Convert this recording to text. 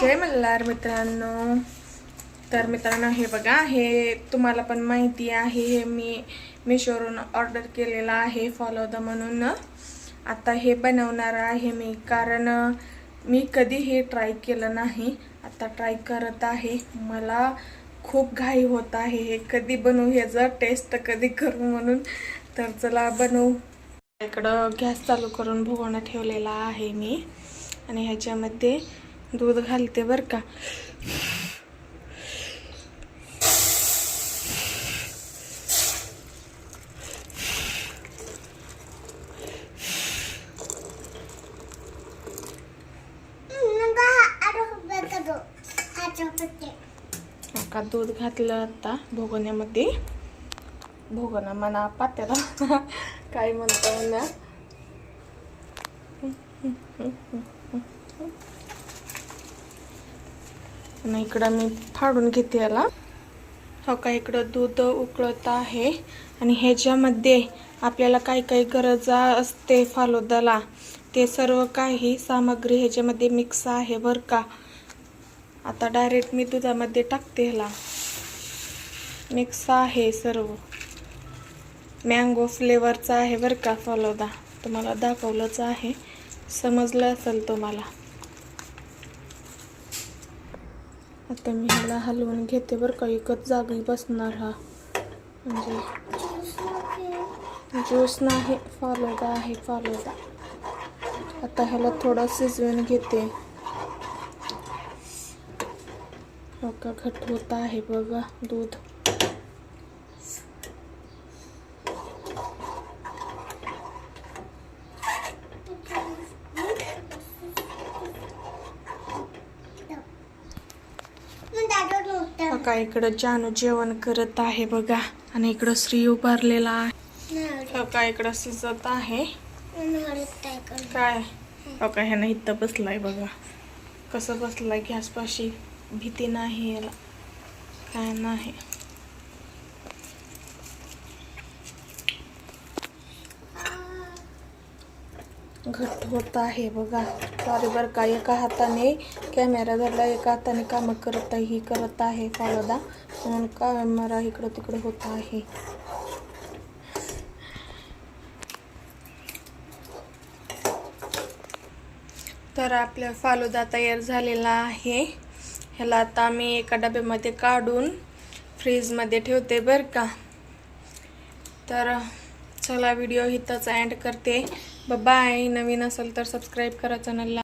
जय मल्हार मित्रांनो. तर मित्रांनो हे बघा हे तुम्हाला पण माहिती आहे हे मी मिशोवरून ऑर्डर केलेलं आहे फॉलो द म्हणून. आता हे बनवणार आहे मी कारण मी कधी हे ट्राय केलं नाही. आता ट्राय करत आहे. मला खूप घाई होत आहे. हे कधी बनवू ह्याचं टेस्ट कधी करू म्हणून. तर चला बनवू. इकडं गॅस चालू करून भुगवणं ठेवलेला आहे मी. आणि ह्याच्यामध्ये दूध घालते बरं का. का दूध घातलं आता भोगण्यामध्ये? भोगणा म्हणा पात्याला. काय म्हणतो ना आणि इकडं मी फाडून घेते याला. हो का इकडं दूध उकळत आहे. आणि ह्याच्यामध्ये आपल्याला काय काय गरज असते फालोदाला ते सर्व काही सामग्री ह्याच्यामध्ये मिक्स आहे बरं का. आता डायरेक्ट मी दुधामध्ये टाकते ह्याला. मिक्स आहे सर्व. मँगो फ्लेवरचा आहे बरं का फालोदा. तुम्हाला दाखवलंच आहे. समजलं असेल तुम्हाला. आता मी ह्याला हलवून घेते बरं का. एकच जागी बसणार हा. म्हणजे ज्यूस नाही फालोदा आहे फालोदा. आता ह्याला थोडं शिजवून घेते. हो का घट होत आहे बघा दूध. बघा इकडं जानू जेवण करत आहे बघा. आणि इकडं श्री उभारलेला आहे. बघा इकडं शिजत आहे. काय? बघा ह्यानं इथं बसलाय बघा. कसं बसलाय? गॅसपाशी भीती नाही याला. काय नाही. घट्ट होत आहे. बघा सॉरी बरं का एका हाताने कॅमेरा धरला एका हाताने कामं करत ही करत आहे फालदा म्हणून कॅमेरा इकडं तिकडं होत आहे. तर आपल्या फालुदा तयार झालेला आहे. ह्याला आता मी एका डब्यामध्ये काढून फ्रीजमध्ये ठेवते बरं का. तर चला व्हिडिओ इथंच अँड करते. बाय नवीन असेल तर सबस्क्राईब करा चॅनलला